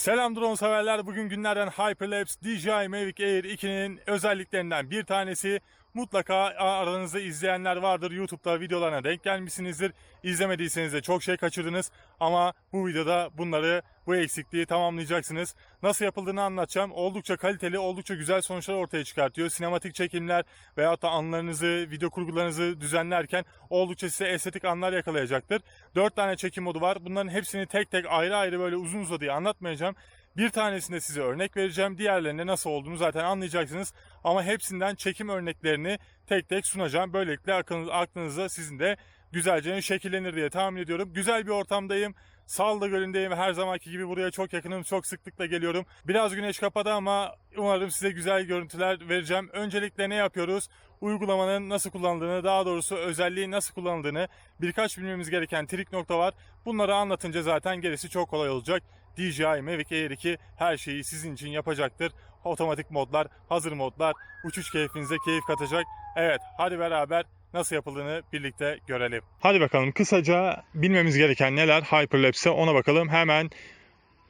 Selam drone severler. Bugün günlerden Hyperlapse DJI Mavic Air 2'nin özelliklerinden bir tanesi. Mutlaka aranızda izleyenler vardır. YouTube'da videolarına denk gelmişsinizdir. İzlemediyseniz de çok şey kaçırdınız. Ama bu videoda bunları, bu eksikliği tamamlayacaksınız. Nasıl yapıldığını anlatacağım. Oldukça kaliteli, oldukça güzel sonuçlar ortaya çıkartıyor. Sinematik çekimler veyahut da anlarınızı, video kurgularınızı düzenlerken oldukça size estetik anlar yakalayacaktır. 4 tane çekim modu var. Bunların hepsini tek tek ayrı ayrı böyle uzun uzadıya anlatmayacağım. Bir tanesinde size örnek vereceğim. Diğerlerinde nasıl olduğunu zaten anlayacaksınız. Ama hepsinden çekim örneklerini tek tek sunacağım. Böylelikle aklınız, aklınızda sizin de güzelce şekillenir diye tahmin ediyorum. Güzel bir ortamdayım. Salda Gölü'ndeyim. Her zamanki gibi buraya çok yakınım. Çok sıklıkla geliyorum. Biraz güneş kapadı ama umarım size güzel görüntüler vereceğim. Öncelikle ne yapıyoruz? Uygulamanın nasıl kullanıldığını, daha doğrusu özelliği nasıl kullanıldığını birkaç bilmemiz gereken trik nokta var. Bunları anlatınca zaten gerisi çok kolay olacak. DJI Mavic Air 2 her şeyi sizin için yapacaktır. Otomatik modlar, hazır modlar, uçuş keyfinize keyif katacak. Evet, hadi beraber nasıl yapıldığını birlikte görelim. Hadi bakalım kısaca bilmemiz gereken neler Hyperlapse'e ona bakalım. Hemen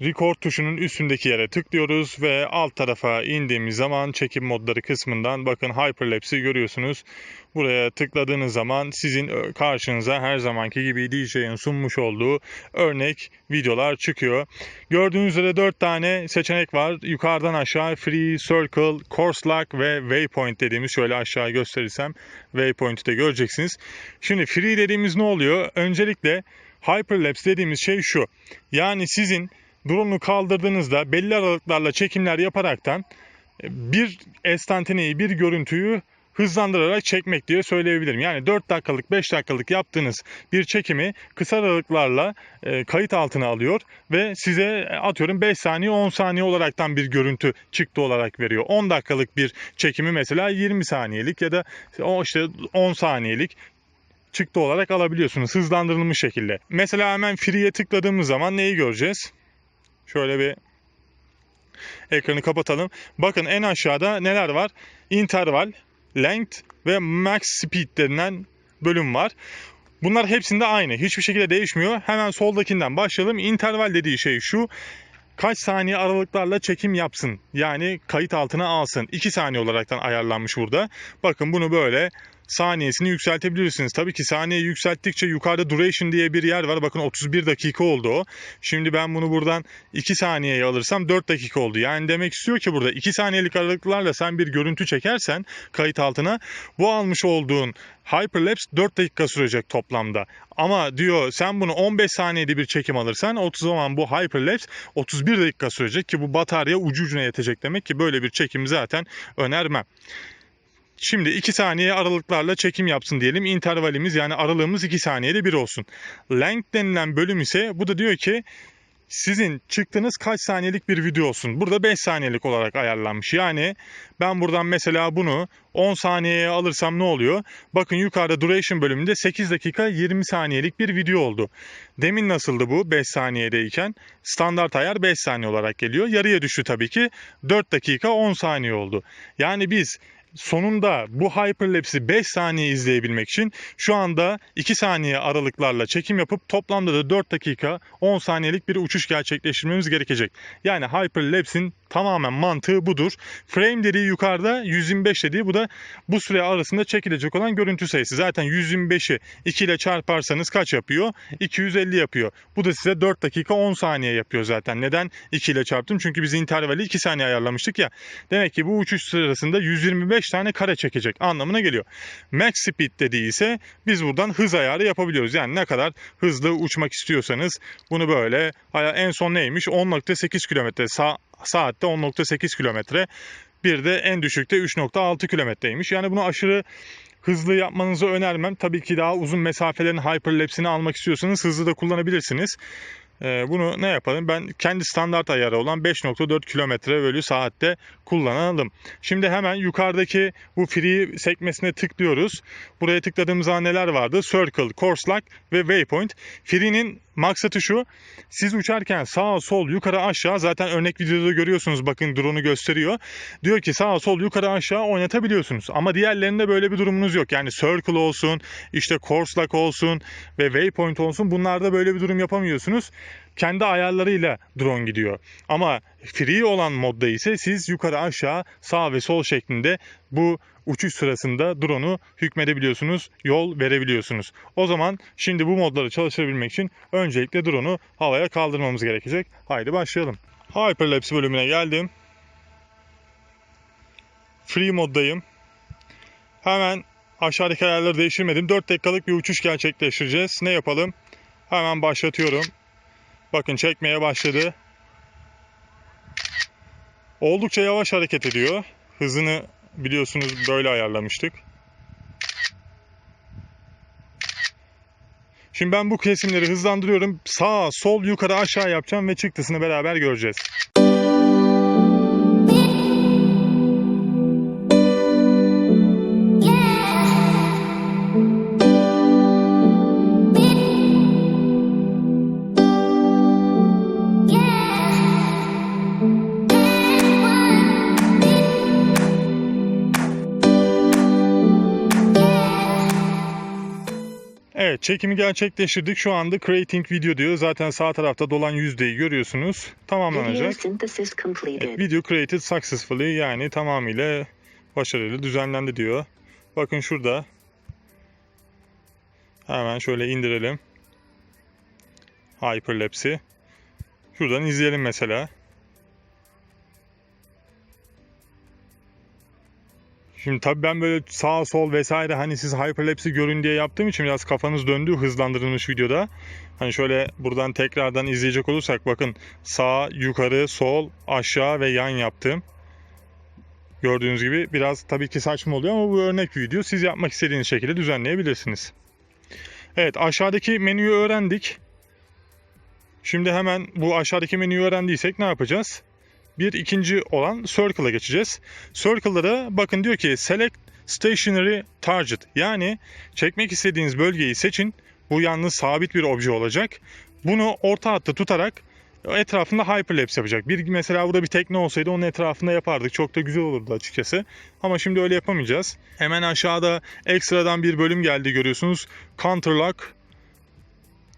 record tuşunun üstündeki yere tıklıyoruz ve alt tarafa indiğimiz zaman çekim modları kısmından bakın Hyperlapse'i görüyorsunuz. Buraya tıkladığınız zaman sizin karşınıza her zamanki gibi DJ'in sunmuş olduğu örnek videolar çıkıyor. Gördüğünüz üzere 4 tane seçenek var. Yukarıdan aşağı Free, Circle, Course Lock ve Waypoint dediğimiz şöyle aşağı gösterirsem Waypoint'i de göreceksiniz. Şimdi Free dediğimiz ne oluyor? Öncelikle Hyperlapse dediğimiz şey şu. Yani sizin drone'u kaldırdığınızda belli aralıklarla çekimler yaparaktan bir estantineyi, bir görüntüyü hızlandırarak çekmek diye söyleyebilirim. Yani 4 dakikalık, 5 dakikalık yaptığınız bir çekimi kısa aralıklarla e, kayıt altına alıyor ve size atıyorum 5 saniye, 10 saniye olaraktan bir görüntü çıktı olarak veriyor. 10 dakikalık bir çekimi mesela 20 saniyelik ya da o işte 10 saniyelik çıktı olarak alabiliyorsunuz hızlandırılmış şekilde. Mesela hemen free'ye tıkladığımız zaman neyi göreceğiz? Şöyle bir ekranı kapatalım. Bakın en aşağıda neler var? Interval, length ve max speed denilen bölüm var. Bunlar hepsinde aynı. Hiçbir şekilde değişmiyor. Hemen soldakinden başlayalım. Interval dediği şey şu. Kaç saniye aralıklarla çekim yapsın. Yani kayıt altına alsın. 2 saniye olaraktan ayarlanmış burada. Bakın bunu böyle saniyesini yükseltebilirsiniz. Tabii ki saniye yükselttikçe yukarıda duration diye bir yer var. Bakın 31 dakika oldu o. Şimdi ben bunu buradan 2 saniyeye alırsam 4 dakika oldu. Yani demek istiyor ki burada 2 saniyelik aralıklarla sen bir görüntü çekersen kayıt altına bu almış olduğun Hyperlapse 4 dakika sürecek toplamda. Ama diyor sen bunu 15 saniyede bir çekim alırsan 30 zaman bu Hyperlapse 31 dakika sürecek ki bu batarya ucu ucuna yetecek demek ki böyle bir çekim zaten önermem. Şimdi 2 saniye aralıklarla çekim yapsın diyelim. İntervalimiz yani aralığımız 2 saniyede bir olsun. Length denilen bölüm ise bu da diyor ki sizin çıktığınız kaç saniyelik bir video olsun. Burada 5 saniyelik olarak ayarlanmış. Yani ben buradan mesela bunu 10 saniyeye alırsam ne oluyor? Bakın yukarıda duration bölümünde 8 dakika 20 saniyelik bir video oldu. Demin nasıldı bu 5 saniyedeyken? Standart ayar 5 saniye olarak geliyor. Yarıya düştü tabii ki. 4 dakika 10 saniye oldu. Yani biz sonunda bu hyperlapse'i 5 saniye izleyebilmek için şu anda 2 saniye aralıklarla çekim yapıp toplamda da 4 dakika 10 saniyelik bir uçuş gerçekleştirmemiz gerekecek. Yani hyperlapse'in tamamen mantığı budur. Frame dediği yukarıda 125 dediği bu da bu süre arasında çekilecek olan görüntü sayısı. Zaten 125'i 2 ile çarparsanız kaç yapıyor? 250 yapıyor. Bu da size 4 dakika 10 saniye yapıyor zaten. Neden 2 ile çarptım? Çünkü biz intervali 2 saniye ayarlamıştık ya. Demek ki bu uçuş sırasında 125 tane kare çekecek anlamına geliyor. Max speed dediği ise biz buradan hız ayarı yapabiliyoruz. Yani ne kadar hızlı uçmak istiyorsanız bunu böyle en son neymiş 10.8 kilometre sa saatte 10.8 kilometre. Bir de en düşükte 3.6 kilometreymiş. Yani bunu aşırı hızlı yapmanızı önermem. Tabii ki daha uzun mesafelerin hyperlapse'ini almak istiyorsanız hızlı da kullanabilirsiniz. Ee, bunu ne yapalım? Ben kendi standart ayarı olan 5.4 km bölü saatte kullanalım. Şimdi hemen yukarıdaki bu free sekmesine tıklıyoruz. Buraya tıkladığımız zaman neler vardı? Circle, Course Lock ve Waypoint. Free'nin maksatı şu. Siz uçarken sağa sol yukarı aşağı zaten örnek videoda görüyorsunuz bakın drone'u gösteriyor. Diyor ki sağa sol yukarı aşağı oynatabiliyorsunuz. Ama diğerlerinde böyle bir durumunuz yok. Yani circle olsun, işte course lock olsun ve waypoint olsun bunlarda böyle bir durum yapamıyorsunuz. Kendi ayarlarıyla drone gidiyor. Ama free olan modda ise siz yukarı aşağı sağ ve sol şeklinde bu uçuş sırasında drone'u hükmedebiliyorsunuz, yol verebiliyorsunuz. O zaman şimdi bu modları çalıştırabilmek için öncelikle drone'u havaya kaldırmamız gerekecek. Haydi başlayalım. Hyperlapse bölümüne geldim. Free moddayım. Hemen aşağıdaki ayarları değiştirmedim. 4 dakikalık bir uçuş gerçekleştireceğiz. Ne yapalım? Hemen başlatıyorum. Bakın çekmeye başladı. Oldukça yavaş hareket ediyor. Hızını biliyorsunuz böyle ayarlamıştık. Şimdi ben bu kesimleri hızlandırıyorum. Sağ, sol, yukarı, aşağı yapacağım ve çıktısını beraber göreceğiz. Evet çekimi gerçekleştirdik. Şu anda creating video diyor. Zaten sağ tarafta dolan yüzdeyi görüyorsunuz. Tamamlanacak. Evet, video created successfully yani tamamıyla başarılı düzenlendi diyor. Bakın şurada. Hemen şöyle indirelim. Hyperlapse'i. Şuradan izleyelim mesela. Şimdi tabii ben böyle sağ sol vesaire hani siz hyperlapse'i görün diye yaptığım için biraz kafanız döndü hızlandırılmış videoda. Hani şöyle buradan tekrardan izleyecek olursak bakın sağ, yukarı, sol, aşağı ve yan yaptım. Gördüğünüz gibi biraz tabii ki saçma oluyor ama bu örnek video. Siz yapmak istediğiniz şekilde düzenleyebilirsiniz. Evet aşağıdaki menüyü öğrendik. Şimdi hemen bu aşağıdaki menüyü öğrendiysek ne yapacağız? Bir ikinci olan Circle'a geçeceğiz. Circle'da da bakın diyor ki Select Stationary Target. Yani çekmek istediğiniz bölgeyi seçin. Bu yalnız sabit bir obje olacak. Bunu orta hatta tutarak etrafında hyperlapse yapacak. Bir mesela burada bir tekne olsaydı onun etrafında yapardık. Çok da güzel olurdu açıkçası. Ama şimdi öyle yapamayacağız. Hemen aşağıda ekstradan bir bölüm geldi görüyorsunuz. Counter lock,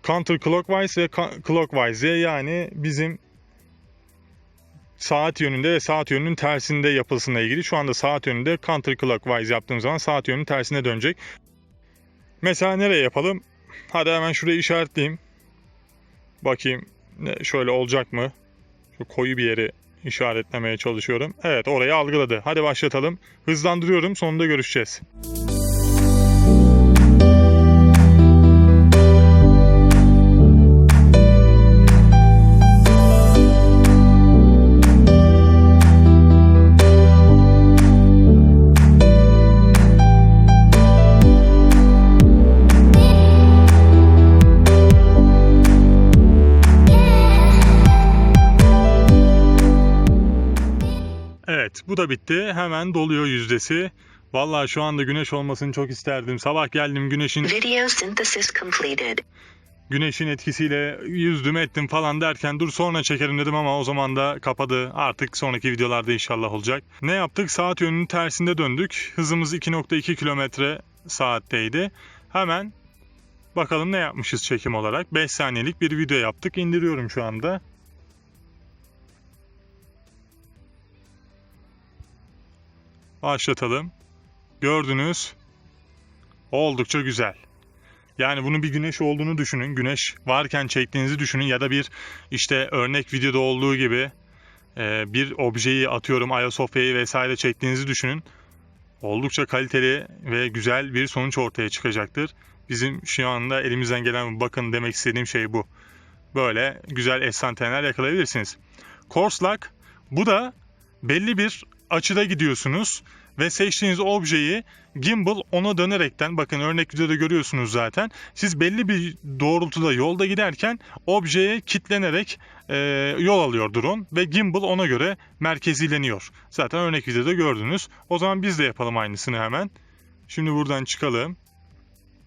counter clockwise ve clockwise yani bizim saat yönünde ve saat yönünün tersinde yapılsınla ilgili. Şu anda saat yönünde counter clockwise yaptığım zaman saat yönünün tersine dönecek. Mesela nereye yapalım? Hadi hemen şurayı işaretleyeyim. Bakayım şöyle olacak mı? Şu koyu bir yeri işaretlemeye çalışıyorum. Evet orayı algıladı. Hadi başlatalım. Hızlandırıyorum sonunda görüşeceğiz. Evet bu da bitti. Hemen doluyor yüzdesi. Vallahi şu anda güneş olmasını çok isterdim. Sabah geldim güneşin Video synthesis completed. güneşin etkisiyle yüzdüm ettim falan derken dur sonra çekerim dedim ama o zaman da kapadı. Artık sonraki videolarda inşallah olacak. Ne yaptık? Saat yönünün tersinde döndük. Hızımız 2.2 kilometre saatteydi. Hemen bakalım ne yapmışız çekim olarak. 5 saniyelik bir video yaptık. İndiriyorum şu anda. Başlatalım. Gördünüz. Oldukça güzel. Yani bunun bir güneş olduğunu düşünün. Güneş varken çektiğinizi düşünün ya da bir işte örnek videoda olduğu gibi e, bir objeyi atıyorum Ayasofya'yı vesaire çektiğinizi düşünün. Oldukça kaliteli ve güzel bir sonuç ortaya çıkacaktır. Bizim şu anda elimizden gelen bakın demek istediğim şey bu. Böyle güzel esantener yakalayabilirsiniz. Course lock bu da belli bir açıda gidiyorsunuz ve seçtiğiniz objeyi gimbal ona dönerekten bakın örnek videoda görüyorsunuz zaten. Siz belli bir doğrultuda yolda giderken objeye kitlenerek e, yol alıyor drone ve gimbal ona göre merkezileniyor. Zaten örnek videoda gördünüz. O zaman biz de yapalım aynısını hemen. Şimdi buradan çıkalım.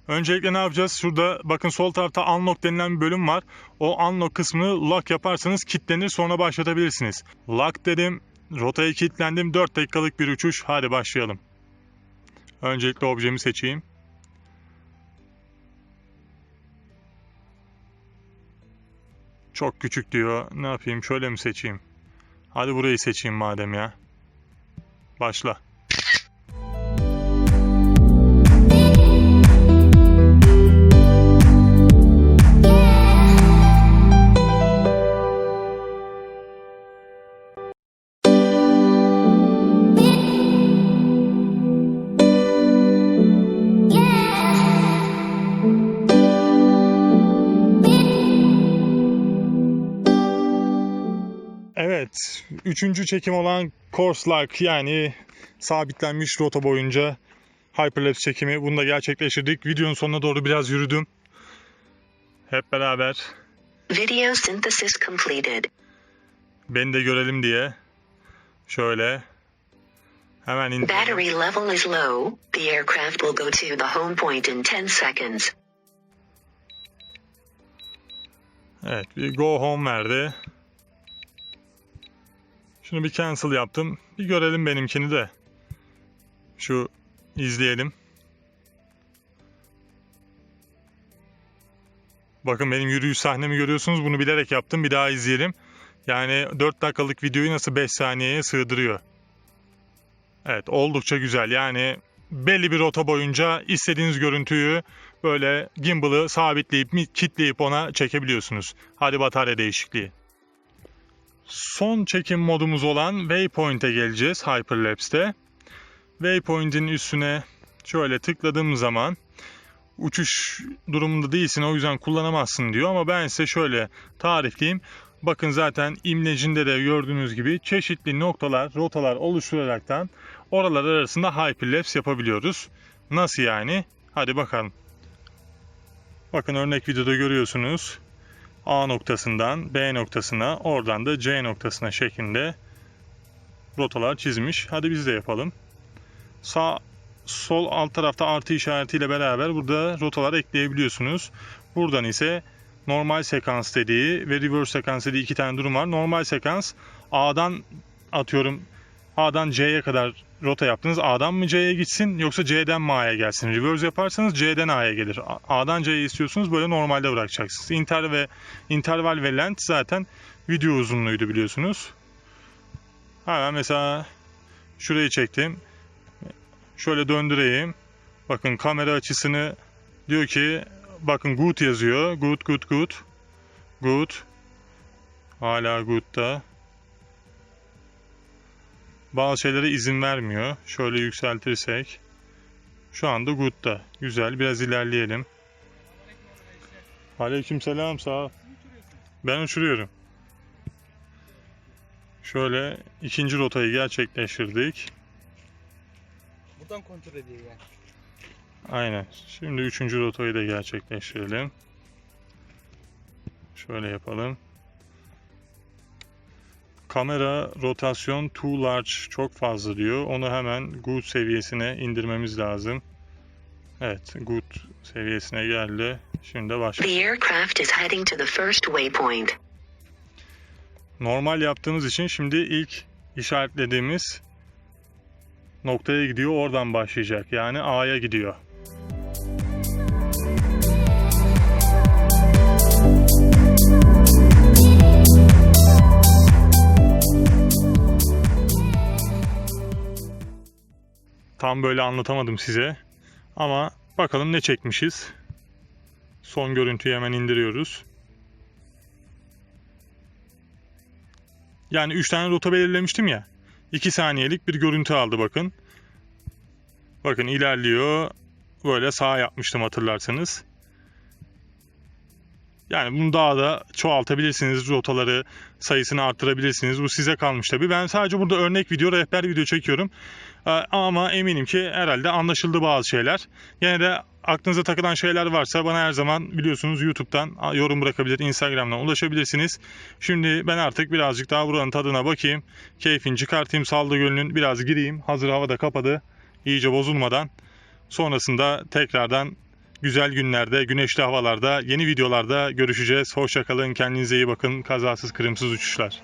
Öncelikle ne yapacağız? Şurada bakın sol tarafta unlock denilen bir bölüm var. O unlock kısmını lock yaparsanız kilitlenir sonra başlatabilirsiniz. Lock dedim. Rotaya kilitlendim. 4 dakikalık bir uçuş. Hadi başlayalım. Öncelikle objemi seçeyim. Çok küçük diyor. Ne yapayım? Şöyle mi seçeyim? Hadi burayı seçeyim madem ya. Başla. Üçüncü çekim olan Course Lock yani sabitlenmiş rota boyunca Hyperlapse çekimi. Bunu da gerçekleştirdik. Videonun sonuna doğru biraz yürüdüm. Hep beraber Video synthesis completed. beni de görelim diye şöyle hemen indim. Battery level is low. The aircraft will go to the home point in 10 seconds. Evet, bir go home verdi. Şunu bir cancel yaptım. Bir görelim benimkini de. Şu izleyelim. Bakın benim yürüyüş sahnemi görüyorsunuz. Bunu bilerek yaptım. Bir daha izleyelim. Yani 4 dakikalık videoyu nasıl 5 saniyeye sığdırıyor. Evet oldukça güzel. Yani belli bir rota boyunca istediğiniz görüntüyü böyle gimbal'ı sabitleyip kitleyip ona çekebiliyorsunuz. Hadi batarya değişikliği. Son çekim modumuz olan Waypoint'e geleceğiz Hyperlapse'te. Waypoint'in üstüne şöyle tıkladığım zaman uçuş durumunda değilsin o yüzden kullanamazsın diyor ama ben size şöyle tarifleyeyim. Bakın zaten imlecinde de gördüğünüz gibi çeşitli noktalar, rotalar oluşturaraktan oralar arasında hyperlapse yapabiliyoruz. Nasıl yani? Hadi bakalım. Bakın örnek videoda görüyorsunuz. A noktasından B noktasına, oradan da C noktasına şeklinde rotalar çizmiş. Hadi biz de yapalım. Sağ sol alt tarafta artı işaretiyle beraber burada rotalar ekleyebiliyorsunuz. Buradan ise normal sekans dediği ve reverse sekans dediği iki tane durum var. Normal sekans A'dan atıyorum A'dan C'ye kadar rota yaptınız. A'dan mı C'ye gitsin yoksa C'den mi A'ya gelsin? Reverse yaparsanız C'den A'ya gelir. A'dan C'ye istiyorsunuz böyle normalde bırakacaksınız. Inter ve interval ve length zaten video uzunluğuydu biliyorsunuz. Hemen mesela şurayı çektim. Şöyle döndüreyim. Bakın kamera açısını diyor ki bakın good yazıyor. Good good good. Good. Hala good da. Bazı şeylere izin vermiyor. Şöyle yükseltirsek. Şu anda good'da. Güzel. Biraz ilerleyelim. Aleykümselam sağ ol. Ben uçuruyorum. Şöyle ikinci rotayı gerçekleştirdik. Buradan kontrol ediyor yani. Aynen. Şimdi üçüncü rotayı da gerçekleştirelim. Şöyle yapalım. Kamera rotasyon too large çok fazla diyor. Onu hemen good seviyesine indirmemiz lazım. Evet, good seviyesine geldi. Şimdi The başlayalım. aircraft is heading to the first waypoint. Normal yaptığımız için şimdi ilk işaretlediğimiz noktaya gidiyor. Oradan başlayacak. Yani A'ya gidiyor. Tam böyle anlatamadım size. Ama bakalım ne çekmişiz. Son görüntüyü hemen indiriyoruz. Yani 3 tane rota belirlemiştim ya. 2 saniyelik bir görüntü aldı bakın. Bakın ilerliyor. Böyle sağ yapmıştım hatırlarsanız. Yani bunu daha da çoğaltabilirsiniz. Rotaları sayısını arttırabilirsiniz. Bu size kalmış tabii. Ben sadece burada örnek video, rehber video çekiyorum. Ee, Ama eminim ki herhalde anlaşıldı bazı şeyler. Yine de aklınıza takılan şeyler varsa bana her zaman biliyorsunuz YouTube'dan yorum bırakabilir, Instagram'dan ulaşabilirsiniz. Şimdi ben artık birazcık daha buranın tadına bakayım. Keyfini çıkartayım, saldı gölünün biraz gireyim. Hazır hava da kapadı. iyice bozulmadan. Sonrasında tekrardan güzel günlerde, güneşli havalarda, yeni videolarda görüşeceğiz. Hoşçakalın, kendinize iyi bakın. Kazasız kırımsız uçuşlar.